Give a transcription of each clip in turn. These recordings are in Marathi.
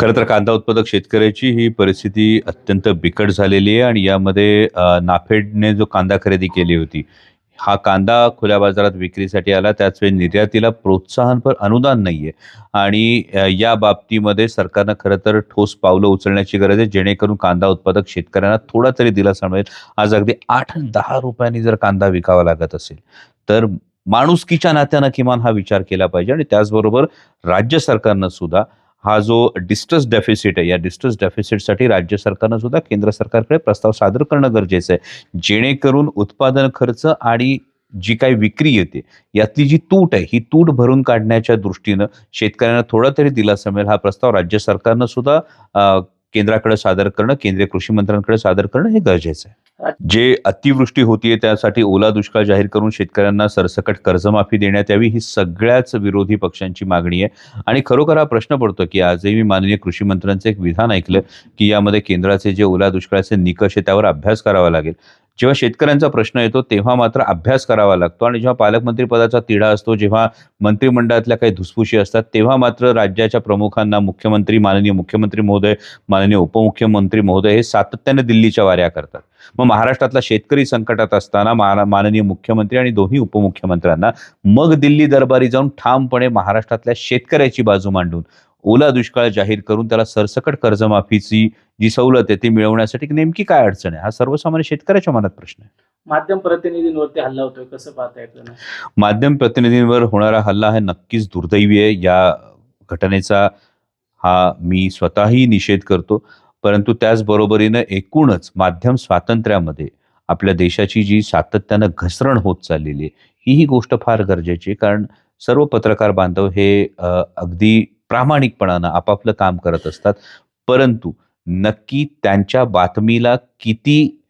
खरं तर कांदा उत्पादक शेतकऱ्याची ही परिस्थिती अत्यंत बिकट झालेली आहे आणि यामध्ये नाफेडने जो कांदा खरेदी केली होती हा कांदा खुल्या बाजारात विक्रीसाठी आला. त्याचवेळी निर्यातीला प्रोत्साहनपर अनुदान नाही आहे आणि या बाबतीमध्ये सरकारनं खरं तर ठोस पावलं उचलण्याची गरज आहे जेणेकरून कांदा उत्पादक शेतकऱ्यांना थोडा तरी दिलासा मिळेल. आज अगदी आठ दहा रुपयांनी जर कांदा विकावा लागत असेल तर माणुसकीच्या नात्यानं किमान हा विचार केला पाहिजे आणि त्याचबरोबर राज्य सरकारनं सुद्धा हा जो डिस्ट्रस डेफिसिट आहे या डिस्ट्रस डेफिसिटसाठी राज्य सरकारनं सुद्धा केंद्र सरकारकडे प्रस्ताव सादर करणं गरजेचं आहे. जेणेकरून उत्पादन खर्च आणि जी काही विक्री येते यातली जी तूट आहे ही तूट भरून काढण्याच्या दृष्टीनं शेतकऱ्यांना थोडा तरी दिलासा मिळेल. हा प्रस्ताव राज्य सरकारनं सुद्धा केंद्राकडे सादर करणं केंद्रीय कृषी मंत्र्यांकडे सादर करणं हे गरजेचं आहे. जे अतिवृष्टी होतीये त्यासाठी ओला दुष्काळ जाहीर करून शेतकऱ्यांना सरसकट कर्जमाफी देण्यात यावी ही सगळ्याच विरोधी पक्षांची मागणी आहे. आणि खरोखर हा प्रश्न पडतो की आजही मी माननीय कृषी मंत्र्यांचं एक विधान ऐकलं की यामध्ये केंद्राचे जे ओला दुष्काळाचे निकष आहे त्यावर अभ्यास करावा लागेल. जेव्हा शेतकऱ्यांचा प्रश्न येतो तेव्हा मात्र अभ्यास करावा लागतो. आणि जेव्हा पालकमंत्री पदाचा तिढा असतो जेव्हा मंत्रिमंडळातल्या काही धुसफुशी असतात तेव्हा मात्र राज्याच्या प्रमुखांना मुख्यमंत्री माननीय मुख्यमंत्री महोदय माननीय उपमुख्यमंत्री महोदय हे सातत्याने दिल्लीच्या वाऱ्या करतात. मग महाराष्ट्रातला शेतकरी संकटात असताना माननीय मुख्यमंत्री आणि दोन्ही उपमुख्यमंत्र्यांना मग दिल्ली दरबारी जाऊन ठामपणे महाराष्ट्रातल्या शेतकऱ्याची बाजू मांडून ओला दुष्काळ जाहीर करून त्याला सरसकट कर्जमाफीची जी सवलत आहे ती मिळवण्यासाठी नेमकी काय अडचण आहे? हा सर्वसामान्य शेतकऱ्याच्या मनात प्रश्न आहे. माध्यम प्रतिनिधींवरती हल्ला होतोय कसं पाहता येतं माध्यम प्रतिनिधींवर होणारा हल्ला हा नक्कीच दुर्दैवी आहे. या घटनेचा हा मी स्वतःही निषेध करतो. परंतु त्याचबरोबरीनं एकूणच माध्यम स्वातंत्र्यामध्ये आपल्या देशाची जी सातत्यानं घसरण होत चाललेली आहे ही ही गोष्ट फार गरजेची आहे. कारण सर्व पत्रकार बांधव हे अगदी प्रामाणिकपणानं आपापलं काम करत असतात. परंतु नक्की त्यांच्या बातमीला किती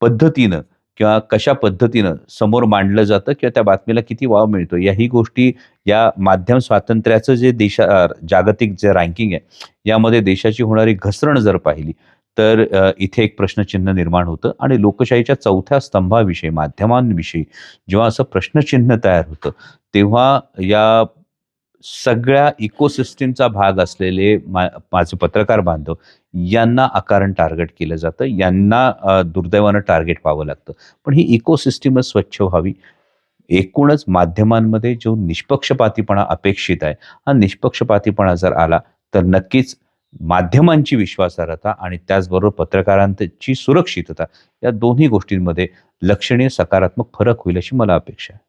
पद्धतीनं किंवा कशा पद्धतीनं समोर मांडलं जातं किंवा त्या बातमीला किती वाव मिळतो याही गोष्टी या माध्यम स्वातंत्र्याचं जे देशा जागतिक जे रँकिंग आहे यामध्ये देशाची होणारी घसरण जर पाहिली तर इथे एक प्रश्नचिन्ह निर्माण होतं आणि लोकशाहीच्या चौथ्या स्तंभाविषयी माध्यमांविषयी जेव्हा असं प्रश्नचिन्ह तयार होतं तेव्हा या सगळ्या इकोसिस्टीमचा भाग असलेले मा माझे पत्रकार बांधव यांना आकारण टार्गेट केलं जातं. यांना दुर्दैवानं टार्गेट व्हावं लागतं. पण ही इकोसिस्टीमच स्वच्छ व्हावी. एकूणच माध्यमांमध्ये जो निष्पक्षपातीपणा अपेक्षित आहे हा निष्पक्षपातीपणा जर आला तर नक्कीच माध्यमांची विश्वासार्हता आणि त्याचबरोबर पत्रकारांची सुरक्षितता या दोन्ही गोष्टींमध्ये लक्षणीय सकारात्मक फरक होईल अशी मला अपेक्षा आहे.